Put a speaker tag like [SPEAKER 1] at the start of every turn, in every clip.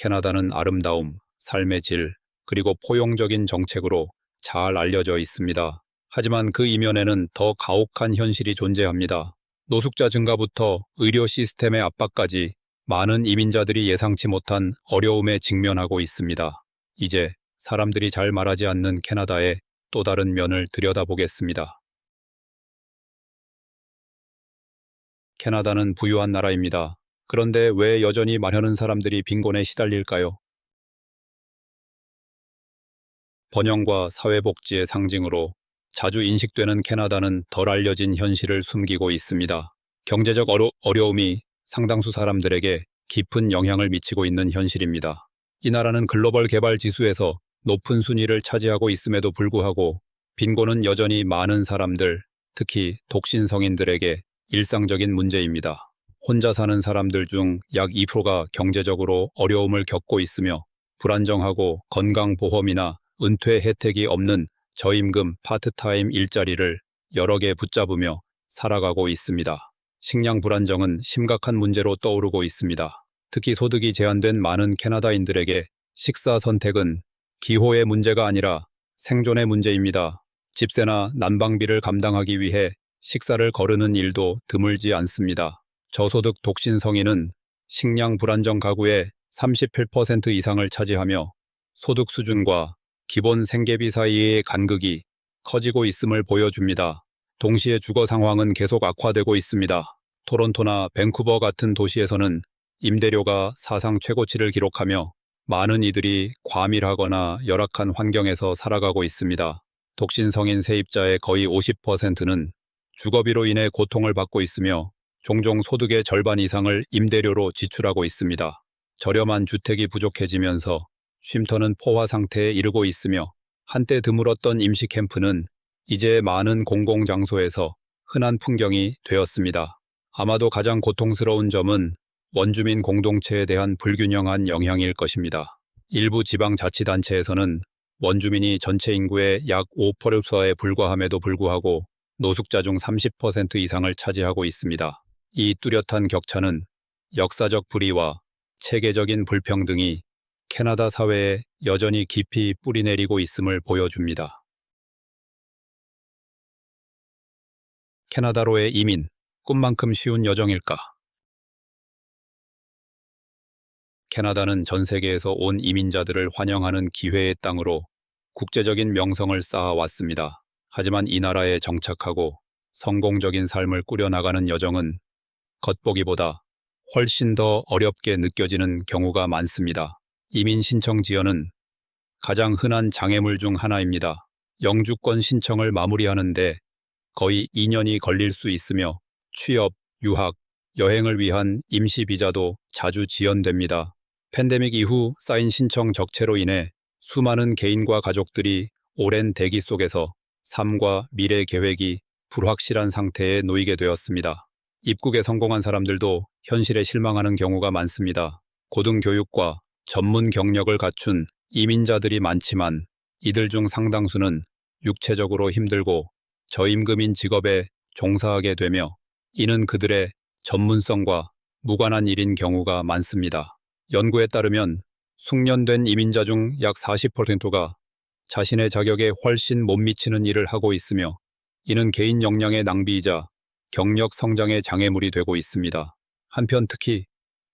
[SPEAKER 1] 캐나다는 아름다움, 삶의 질, 그리고 포용적인 정책으로 잘 알려져 있습니다. 하지만 그 이면에는 더 가혹한 현실이 존재합니다. 노숙자 증가부터 의료 시스템의 압박까지 많은 이민자들이 예상치 못한 어려움에 직면하고 있습니다. 이제 사람들이 잘 말하지 않는 캐나다의 또 다른 면을 들여다보겠습니다. 캐나다는 부유한 나라입니다. 그런데 왜 여전히 마련한 사람들이 빈곤에 시달릴까요? 번영과 사회복지의 상징으로 자주 인식되는 캐나다는 덜 알려진 현실을 숨기고 있습니다. 경제적 어려, 어려움이 상당수 사람들에게 깊은 영향을 미치고 있는 현실입니다. 이 나라는 글로벌 개발 지수에서 높은 순위를 차지하고 있음에도 불구하고 빈곤은 여전히 많은 사람들, 특히 독신 성인들에게 일상적인 문제입니다. 혼자 사는 사람들 중 약 2%가 경제적으로 어려움을 겪고 있으며 불안정하고 건강보험이나 은퇴 혜택이 없는 저임금 파트타임 일자리를 여러 개 붙잡으며 살아가고 있습니다. 식량 불안정은 심각한 문제로 떠오르고 있습니다. 특히 소득이 제한된 많은 캐나다인들에게 식사 선택은 기호의 문제가 아니라 생존의 문제입니다. 집세나 난방비를 감당하기 위해 식사를 거르는 일도 드물지 않습니다. 저소득 독신 성인은 식량 불안정 가구의 38% 이상을 차지하며 소득 수준과 기본 생계비 사이의 간극이 커지고 있음을 보여줍니다. 동시에 주거 상황은 계속 악화되고 있습니다. 토론토나 밴쿠버 같은 도시에서는 임대료가 사상 최고치를 기록하며 많은 이들이 과밀하거나 열악한 환경에서 살아가고 있습니다. 독신 성인 세입자의 거의 50%는 주거비로 인해 고통을 받고 있으며 종종 소득의 절반 이상을 임대료로 지출하고 있습니다. 저렴한 주택이 부족해지면서 쉼터는 포화 상태에 이르고 있으며 한때 드물었던 임시 캠프는 이제 많은 공공장소에서 흔한 풍경이 되었습니다. 아마도 가장 고통스러운 점은 원주민 공동체에 대한 불균형한 영향일 것입니다. 일부 지방자치단체에서는 원주민이 전체 인구의 약 5%에 불과함에도 불구하고 노숙자 중 30% 이상을 차지하고 있습니다. 이 뚜렷한 격차는 역사적 불의와 체계적인 불평등이 캐나다 사회에 여전히 깊이 뿌리내리고 있음을 보여줍니다. 캐나다로의 이민, 꿈만큼 쉬운 여정일까? 캐나다는 전 세계에서 온 이민자들을 환영하는 기회의 땅으로 국제적인 명성을 쌓아왔습니다. 하지만 이 나라에 정착하고 성공적인 삶을 꾸려나가는 여정은 겉보기보다 훨씬 더 어렵게 느껴지는 경우가 많습니다. 이민 신청 지연은 가장 흔한 장애물 중 하나입니다. 영주권 신청을 마무리하는데 거의 2년이 걸릴 수 있으며 취업, 유학, 여행을 위한 임시 비자도 자주 지연됩니다. 팬데믹 이후 쌓인 신청 적체로 인해 수많은 개인과 가족들이 오랜 대기 속에서 삶과 미래 계획이 불확실한 상태에 놓이게 되었습니다. 입국에 성공한 사람들도 현실에 실망하는 경우가 많습니다. 고등교육과 전문 경력을 갖춘 이민자들이 많지만 이들 중 상당수는 육체적으로 힘들고 저임금인 직업에 종사하게 되며 이는 그들의 전문성과 무관한 일인 경우가 많습니다. 연구에 따르면 숙련된 이민자 중 약 40%가 자신의 자격에 훨씬 못 미치는 일을 하고 있으며 이는 개인 역량의 낭비이자 경력 성장의 장애물이 되고 있습니다. 한편 특히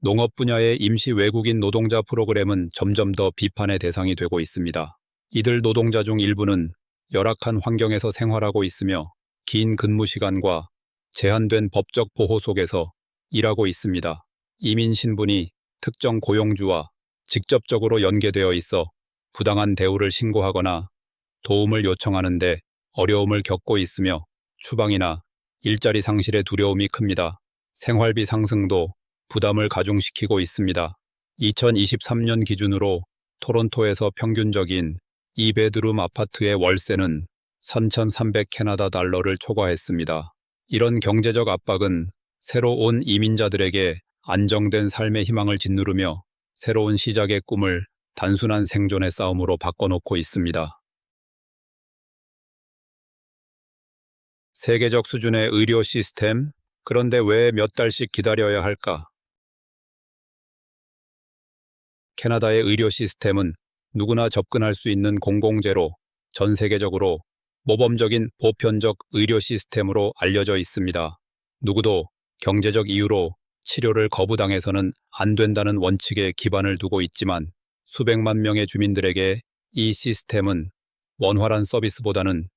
[SPEAKER 1] 농업 분야의 임시 외국인 노동자 프로그램은 점점 더 비판의 대상이 되고 있습니다. 이들 노동자 중 일부는 열악한 환경에서 생활하고 있으며 긴 근무 시간과 제한된 법적 보호 속에서 일하고 있습니다. 이민 신분이 특정 고용주와 직접적으로 연계되어 있어 부당한 대우를 신고하거나 도움을 요청하는데 어려움을 겪고 있으며 추방이나 일자리 상실의 두려움이 큽니다. 생활비 상승도 부담을 가중시키고 있습니다. 2023년 기준으로 토론토에서 평균적인 2베드룸 아파트의 월세는 3,300 캐나다 달러를 초과했습니다. 이런 경제적 압박은 새로 온 이민자들에게 안정된 삶의 희망을 짓누르며 새로운 시작의 꿈을 단순한 생존의 싸움으로 바꿔놓고 있습니다. 세계적 수준의 의료 시스템, 그런데 왜 몇 달씩 기다려야 할까? 캐나다의 의료 시스템은 누구나 접근할 수 있는 공공재로 전 세계적으로 모범적인 보편적 의료 시스템으로 알려져 있습니다. 누구도 경제적 이유로 치료를 거부당해서는 안 된다는 원칙에 기반을 두고 있지만 수백만 명의 주민들에게 이 시스템은 원활한 서비스보다는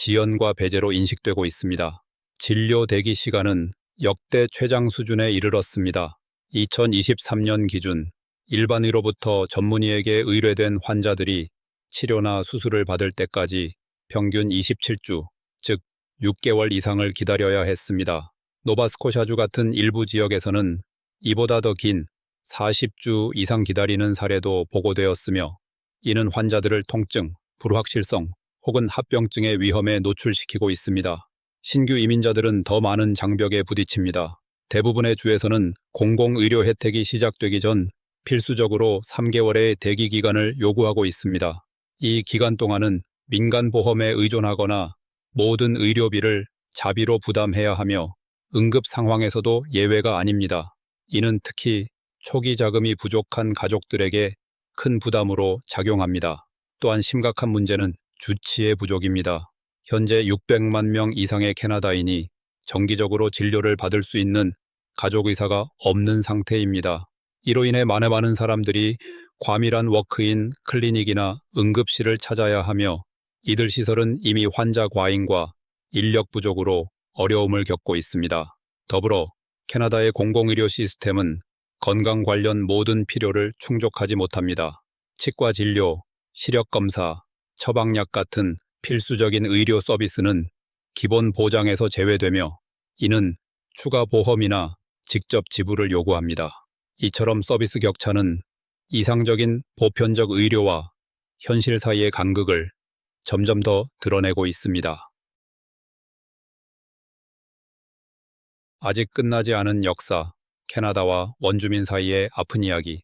[SPEAKER 1] 지연과 배제로 인식되고 있습니다. 진료 대기 시간은 역대 최장 수준에 이르렀습니다. 2023년 기준 일반의로부터 전문의에게 의뢰된 환자들이 치료나 수술을 받을 때까지 평균 27주, 즉 6개월 이상을 기다려야 했습니다. 노바스코샤주 같은 일부 지역에서는 이보다 더 긴 40주 이상 기다리는 사례도 보고되었으며 이는 환자들을 통증, 불확실성 혹은 합병증의 위험에 노출시키고 있습니다. 신규 이민자들은 더 많은 장벽에 부딪힙니다. 대부분의 주에서는 공공의료 혜택이 시작되기 전 필수적으로 3개월의 대기 기간을 요구하고 있습니다. 이 기간 동안은 민간 보험에 의존하거나 모든 의료비를 자비로 부담해야 하며 응급 상황에서도 예외가 아닙니다. 이는 특히 초기 자금이 부족한 가족들에게 큰 부담으로 작용합니다. 또한 심각한 문제는 주치의 부족입니다. 현재 600만 명 이상의 캐나다인이 정기적으로 진료를 받을 수 있는 가족의사가 없는 상태입니다. 이로 인해 많은 많은 사람들이 과밀한 워크인 클리닉이나 응급실을 찾아야 하며 이들 시설은 이미 환자 과잉과 인력 부족으로 어려움을 겪고 있습니다. 더불어 캐나다의 공공의료 시스템은 건강 관련 모든 필요를 충족하지 못합니다. 치과 진료, 시력 검사, 처방약 같은 필수적인 의료 서비스는 기본 보장에서 제외되며 이는 추가 보험이나 직접 지불을 요구합니다. 이처럼 서비스 격차는 이상적인 보편적 의료와 현실 사이의 간극을 점점 더 드러내고 있습니다. 아직 끝나지 않은 역사, 캐나다와 원주민 사이의 아픈 이야기.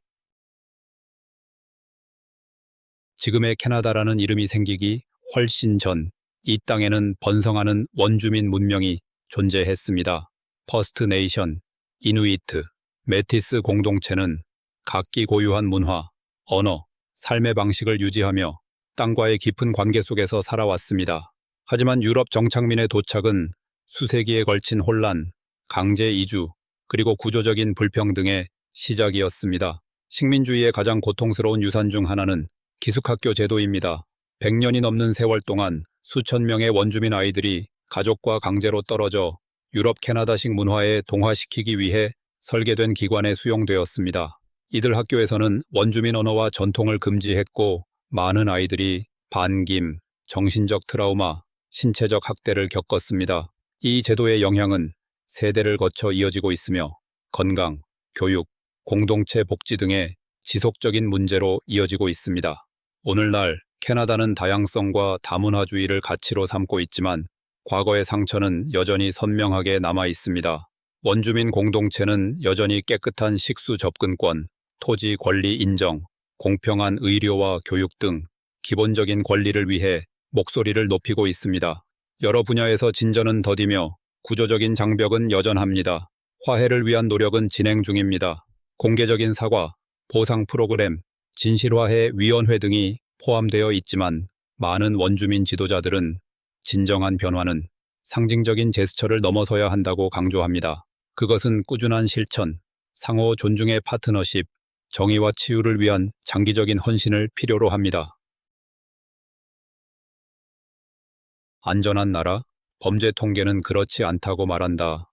[SPEAKER 1] 지금의 캐나다라는 이름이 생기기 훨씬 전 이 땅에는 번성하는 원주민 문명이 존재했습니다. 퍼스트 네이션, 이누이트, 메티스 공동체는 각기 고유한 문화, 언어, 삶의 방식을 유지하며 땅과의 깊은 관계 속에서 살아왔습니다. 하지만 유럽 정착민의 도착은 수세기에 걸친 혼란, 강제 이주, 그리고 구조적인 불평등의 시작이었습니다. 식민주의의 가장 고통스러운 유산 중 하나는 기숙학교 제도입니다. 100년이 넘는 세월 동안 수천 명의 원주민 아이들이 가족과 강제로 떨어져 유럽 캐나다식 문화에 동화시키기 위해 설계된 기관에 수용되었습니다. 이들 학교에서는 원주민 언어와 전통을 금지했고 많은 아이들이 반김, 정신적 트라우마, 신체적 학대를 겪었습니다. 이 제도의 영향은 세대를 거쳐 이어지고 있으며 건강, 교육, 공동체 복지 등의 지속적인 문제로 이어지고 있습니다. 오늘날 캐나다는 다양성과 다문화주의를 가치로 삼고 있지만 과거의 상처는 여전히 선명하게 남아 있습니다. 원주민 공동체는 여전히 깨끗한 식수 접근권, 토지 권리 인정, 공평한 의료와 교육 등 기본적인 권리를 위해 목소리를 높이고 있습니다. 여러 분야에서 진전은 더디며 구조적인 장벽은 여전합니다. 화해를 위한 노력은 진행 중입니다. 공개적인 사과, 보상 프로그램, 진실화해 위원회 등이 포함되어 있지만 많은 원주민 지도자들은 진정한 변화는 상징적인 제스처를 넘어서야 한다고 강조합니다. 그것은 꾸준한 실천, 상호 존중의 파트너십, 정의와 치유를 위한 장기적인 헌신을 필요로 합니다. 안전한 나라, 범죄 통계는 그렇지 않다고 말한다.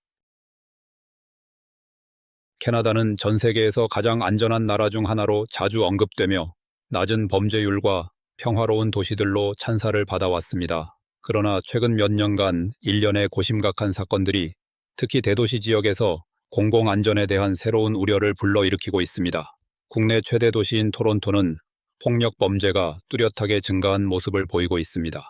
[SPEAKER 1] 캐나다는 전 세계에서 가장 안전한 나라 중 하나로 자주 언급되며 낮은 범죄율과 평화로운 도시들로 찬사를 받아왔습니다. 그러나 최근 몇 년간 일련의 고심각한 사건들이 특히 대도시 지역에서 공공안전에 대한 새로운 우려를 불러일으키고 있습니다. 국내 최대 도시인 토론토는 폭력 범죄가 뚜렷하게 증가한 모습을 보이고 있습니다.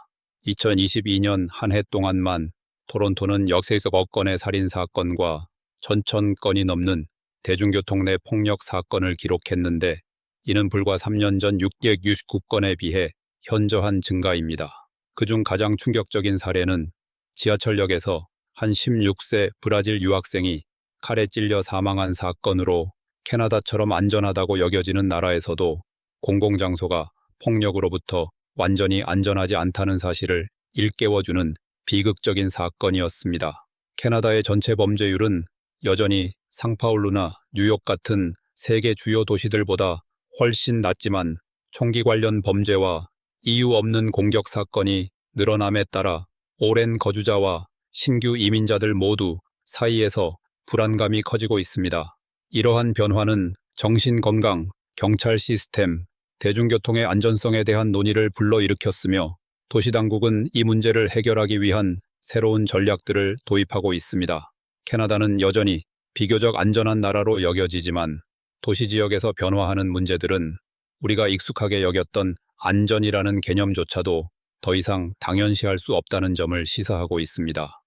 [SPEAKER 1] 2022년 한 해 동안만 토론토는 역세적 건의 살인 사건과 전천 건이 넘는 대중교통 내 폭력 사건을 기록했는데 이는 불과 3년 전 669건에 비해 현저한 증가입니다. 그중 가장 충격적인 사례는 지하철역에서 한 16세 브라질 유학생이 칼에 찔려 사망한 사건으로 캐나다처럼 안전하다고 여겨지는 나라에서도 공공장소가 폭력으로부터 완전히 안전하지 않다는 사실을 일깨워주는 비극적인 사건이었습니다. 캐나다의 전체 범죄율은 여전히 상파울루나 뉴욕 같은 세계 주요 도시들보다 훨씬 낮지만 총기 관련 범죄와 이유 없는 공격 사건이 늘어남에 따라 오랜 거주자와 신규 이민자들 모두 사이에서 불안감이 커지고 있습니다. 이러한 변화는 정신건강, 경찰 시스템, 대중교통의 안전성에 대한 논의를 불러일으켰으며 도시당국은 이 문제를 해결하기 위한 새로운 전략들을 도입하고 있습니다. 캐나다는 여전히 비교적 안전한 나라로 여겨지지만 도시 지역에서 변화하는 문제들은 우리가 익숙하게 여겼던 안전이라는 개념조차도 더 이상 당연시할 수 없다는 점을 시사하고 있습니다.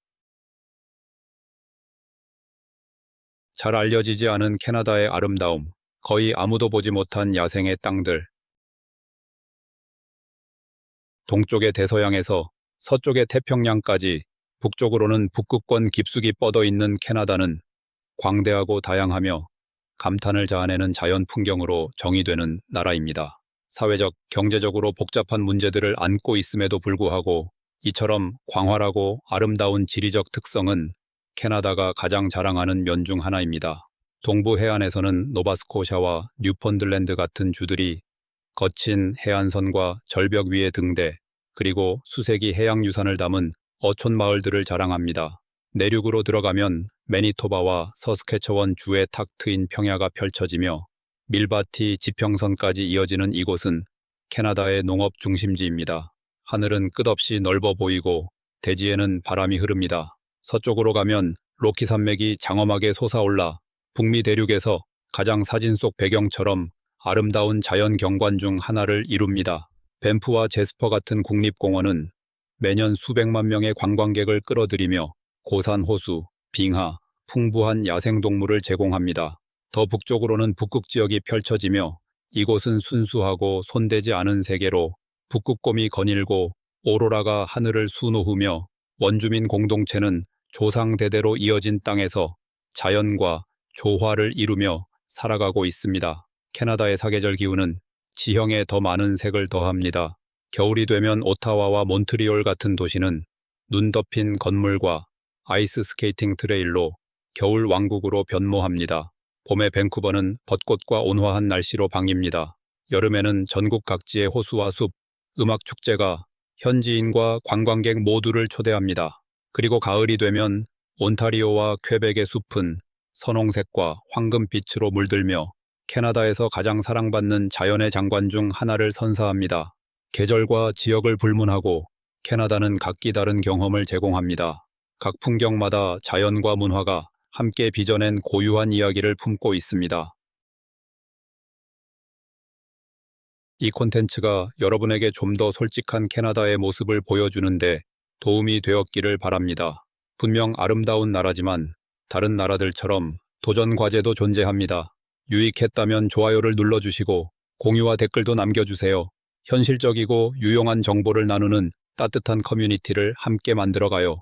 [SPEAKER 1] 잘 알려지지 않은 캐나다의 아름다움, 거의 아무도 보지 못한 야생의 땅들. 동쪽의 대서양에서 서쪽의 태평양까지 북쪽으로는 북극권 깊숙이 뻗어 있는 캐나다는 광대하고 다양하며 감탄을 자아내는 자연 풍경으로 정의되는 나라입니다. 사회적, 경제적으로 복잡한 문제들을 안고 있음에도 불구하고 이처럼 광활하고 아름다운 지리적 특성은 캐나다가 가장 자랑하는 면 중 하나입니다. 동부 해안에서는 노바스코샤와 뉴펀들랜드 같은 주들이 거친 해안선과 절벽 위에 등대 그리고 수세기 해양유산을 담은 어촌 마을들을 자랑합니다. 내륙으로 들어가면 매니토바와 서스케처원 주의 탁 트인 평야가 펼쳐지며 밀바티 지평선까지 이어지는 이곳은 캐나다의 농업 중심지입니다. 하늘은 끝없이 넓어 보이고 대지에는 바람이 흐릅니다. 서쪽으로 가면 로키 산맥이 장엄하게 솟아올라 북미 대륙에서 가장 사진 속 배경처럼 아름다운 자연 경관 중 하나를 이룹니다. 밴프와 제스퍼 같은 국립공원은 매년 수백만 명의 관광객을 끌어들이며 고산 호수, 빙하, 풍부한 야생동물을 제공합니다. 더 북쪽으로는 북극 지역이 펼쳐지며 이곳은 순수하고 손대지 않은 세계로 북극곰이 거닐고 오로라가 하늘을 수놓으며 원주민 공동체는 조상대대로 이어진 땅에서 자연과 조화를 이루며 살아가고 있습니다. 캐나다의 사계절 기후는 지형에 더 많은 색을 더합니다. 겨울이 되면 오타와와 몬트리올 같은 도시는 눈 덮인 건물과 아이스 스케이팅 트레일로 겨울 왕국으로 변모합니다. 봄에 밴쿠버는 벚꽃과 온화한 날씨로 방입니다. 여름에는 전국 각지의 호수와 숲, 음악 축제가 현지인과 관광객 모두를 초대합니다. 그리고 가을이 되면 온타리오와 퀘벡의 숲은 선홍색과 황금빛으로 물들며 캐나다에서 가장 사랑받는 자연의 장관 중 하나를 선사합니다. 계절과 지역을 불문하고 캐나다는 각기 다른 경험을 제공합니다. 각 풍경마다 자연과 문화가 함께 빚어낸 고유한 이야기를 품고 있습니다. 이 콘텐츠가 여러분에게 좀 더 솔직한 캐나다의 모습을 보여주는데 도움이 되었기를 바랍니다. 분명 아름다운 나라지만 다른 나라들처럼 도전 과제도 존재합니다. 유익했다면 좋아요를 눌러주시고 공유와 댓글도 남겨주세요. 현실적이고 유용한 정보를 나누는 따뜻한 커뮤니티를 함께 만들어가요.